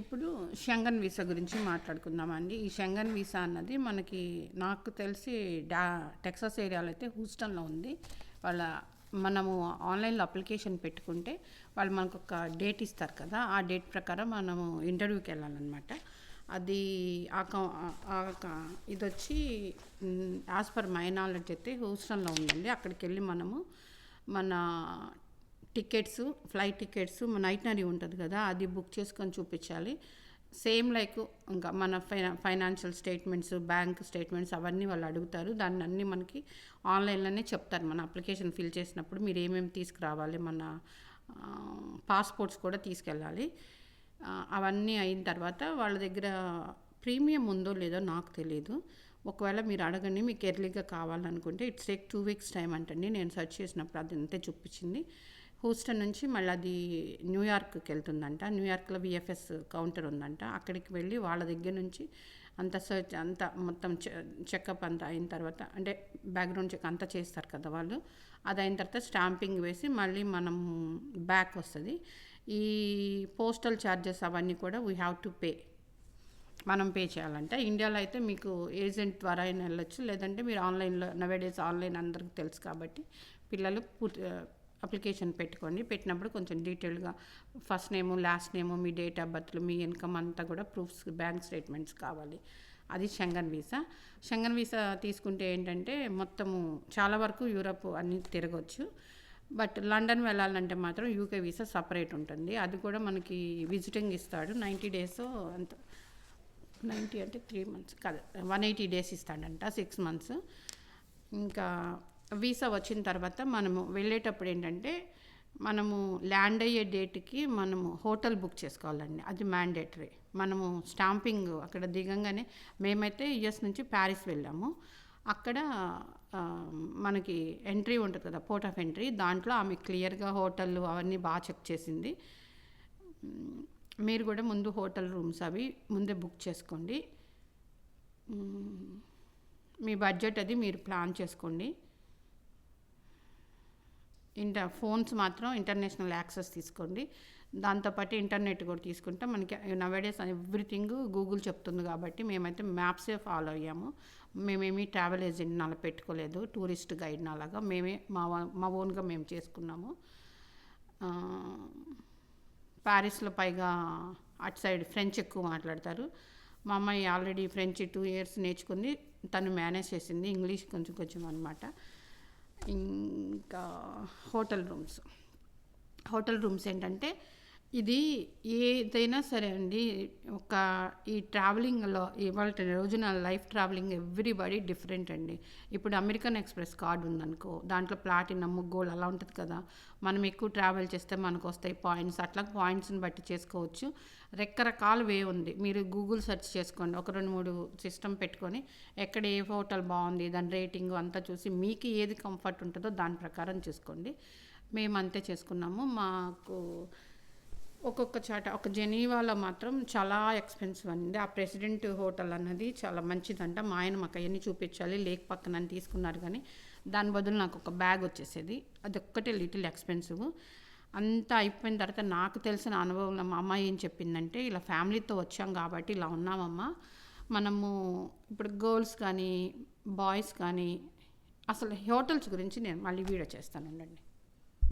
ఇప్పుడు షంగన్ వీసా గురించి మాట్లాడుకుందామండి. ఈ షంగన్ వీసా అన్నది మనకి నాకు తెలిసి డా టెక్సాస్ ఏరియాలో అయితే హూస్టన్లో ఉంది. వాళ్ళ మనము ఆన్లైన్లో అప్లికేషన్ పెట్టుకుంటే వాళ్ళు మనకు ఒక డేట్ ఇస్తారు కదా ఆ డేట్ ప్రకారం మనము ఇంటర్వ్యూకి వెళ్ళాలన్నమాట. అది ఆ ఆ ఇది వచ్చి యాజ్ పర్ మై నాలెడ్జ్ అయితే హూస్టన్లో ఉందండి. అక్కడికి వెళ్ళి మనము మన టికెట్స్ ఫ్లైట్ టికెట్స్ నైట్నరీ ఉంటుంది కదా అది బుక్ చేసుకొని చూపించాలి. సేమ్ లైక్ ఇంకా మన ఫైనా ఫైనాన్షియల్ స్టేట్మెంట్స్ బ్యాంక్ స్టేట్మెంట్స్ అవన్నీ వాళ్ళు అడుగుతారు. దాన్ని అన్నీ మనకి ఆన్లైన్లోనే చెప్తారు. మన అప్లికేషన్ ఫిల్ చేసినప్పుడు మీరు ఏమేమి తీసుకురావాలి మన పాస్పోర్ట్స్ కూడా తీసుకెళ్ళాలి. అవన్నీ అయిన తర్వాత వాళ్ళ దగ్గర ప్రీమియం ఉందో లేదో నాకు తెలియదు ఒకవేళ మీరు అడగండి మీకు ఎర్లీగా కావాలనుకుంటే it's take two weeks time అంటండి. నేను సెర్చ్ చేసినప్పుడు అది అంతే చూపించింది. హూస్టన్ నుంచి మళ్ళీ అది న్యూయార్క్కి వెళ్తుందంట న్యూయార్క్లో విఎఫ్ఎస్ కౌంటర్ ఉందంట. అక్కడికి వెళ్ళి వాళ్ళ దగ్గర నుంచి అంత సర్చ్ అంతా మొత్తం చెకప్ అంతా అయిన తర్వాత అంటే బ్యాక్గ్రౌండ్ చెక్ అంతా చేస్తారు కదా వాళ్ళు. అది అయిన తర్వాత స్టాంపింగ్ వేసి మళ్ళీ మనం బ్యాక్ వస్తుంది. ఈ పోస్టల్ ఛార్జెస్ అవన్నీ కూడా వీ హ్యావ్ టు పే. మనం పే చేయాలంటే. ఇండియాలో అయితే మీకు ఏజెంట్ ద్వారా అయినా వెళ్ళొచ్చు. లేదంటే మీరు ఆన్లైన్లో నవేడేస్ ఆన్లైన్ అందరికీ తెలుసు కాబట్టి పిల్లలు పూర్తి అప్లికేషన్ పెట్టుకోండి. పెట్టినప్పుడు కొంచెం డీటెయిల్గా ఫస్ట్ నేము లాస్ట్ నేము మీ డేట్ ఆఫ్ బర్త్లు మీ ఇన్కమ్ అంతా కూడా ప్రూఫ్స్ బ్యాంక్ స్టేట్మెంట్స్ కావాలి. అది షంగన్ వీసా. షంగన్ వీసా తీసుకుంటే ఏంటంటే మొత్తము చాలా వరకు యూరప్ అన్ని తిరగవచ్చు బట్ లండన్ వెళ్ళాలంటే మాత్రం యూకే వీసా సపరేట్ ఉంటుంది. అది కూడా మనకి విజిటింగ్ ఇస్తాడు. నైంటీ డేస్ అంత నైంటీ అంటే త్రీ మంత్స్ కాదు. One eighty days ఇస్తాడంట. Six months. ఇంకా వీసా వచ్చిన తర్వాత మనము వెళ్ళేటప్పుడు ఏంటంటే మనము ల్యాండ్ అయ్యే డేట్కి మనము హోటల్ బుక్ చేసుకోవాలండి. అది మ్యాండేటరీ. మనము స్టాంపింగ్ అక్కడ దిగంగానే మేమైతే యుఎస్ నుంచి ప్యారిస్ వెళ్ళాము. అక్కడ మనకి ఎంట్రీ ఉంటుంది కదా పోర్ట్ ఆఫ్ ఎంట్రీ. దాంట్లో ఆమె క్లియర్గా హోటల్ అవన్నీ బాగా చెక్ చేసింది. మీరు కూడా ముందు హోటల్ రూమ్స్ అవి ముందే బుక్ చేసుకోండి. మీ బడ్జెట్ అది మీరు ప్లాన్ చేసుకోండి. ఇంటర్ ఫోన్స్ మాత్రం ఇంటర్నేషనల్ యాక్సెస్ తీసుకోండి. దాంతోపాటు ఇంటర్నెట్ కూడా తీసుకుంటే. మనకి నవేడేస్ ఎవ్రీథింగ్ గూగుల్ చెప్తుంది కాబట్టి మేమైతే మ్యాప్సే ఫాలో అయ్యాము. మేమేమి ట్రావెల్ ఏజెంట్ అలా పెట్టుకోలేదు. టూరిస్ట్ గైడ్ అలాగా మేమే మా మా ఓన్గా మేము చేసుకున్నాము. ప్యారిస్లో పైగా అటు సైడ్ ఫ్రెంచ్ ఎక్కువ మాట్లాడతారు. మా అమ్మాయి ఆల్రెడీ ఫ్రెంచ్ టూ ఇయర్స్ నేర్చుకుంది. తను మేనేజ్ చేసింది ఇంగ్లీష్ కొంచెం కొంచెం అనమాట ఇంకా హోటల్ రూమ్స్. హోటల్ రూమ్స్ ఏంటంటే ఇది ఏదైనా సరే అండి ఒక ఈ ట్రావెలింగ్లో ఇవాళ రోజున లైఫ్ ట్రావెలింగ్ ఎవ్రీబడి డిఫరెంట్ అండి. ఇప్పుడు అమెరికన్ ఎక్స్ప్రెస్ కార్డు ఉందనుకో దాంట్లో ప్లాటినమ్ గోల్డ్ అలా ఉంటుంది కదా. మనం ఎక్కువ ట్రావెల్ చేస్తే మనకు వస్తాయి పాయింట్స్. అట్లా పాయింట్స్ని బట్టి చేసుకోవచ్చు. రకరకాల వే ఉంది. మీరు గూగుల్ సెర్చ్ చేసుకోండి. ఒక రెండు మూడు సిస్టమ్ పెట్టుకొని ఎక్కడ ఏ హోటల్ బాగుంది దాని రేటింగ్ అంతా చూసి మీకు ఏది కంఫర్ట్ ఉంటుందో దాని ప్రకారం చూసుకోండి. మేము అంతే చేసుకున్నాము. మాకు ఒక్కొక్క చాట ఒక జెనీవాలో మాత్రం చాలా ఎక్స్పెన్సివ్ అండి ఆ ప్రెసిడెంట్ హోటల్ అన్నది చాలా మంచిదంట. మా ఆయన మాకు అవన్నీ చూపించాలి లేక్ పక్కన అని తీసుకున్నారు కానీ దాని బదులు నాకు ఒక బ్యాగ్ వచ్చేసేది. అది ఒక్కటే లిటిల్ ఎక్స్పెన్సివ్. అంతా అయిపోయిన తర్వాత నాకు తెలిసిన అనుభవంలో మా అమ్మ ఏం చెప్పిందంటే ఇలా ఫ్యామిలీతో వచ్చాం కాబట్టి ఇలా ఉన్నామమ్మా. మనము ఇప్పుడు గర్ల్స్ కానీ బాయ్స్ కానీ అసలు హోటల్స్ గురించి నేను మళ్ళీ వీడియో చేస్తాను ఉండండి.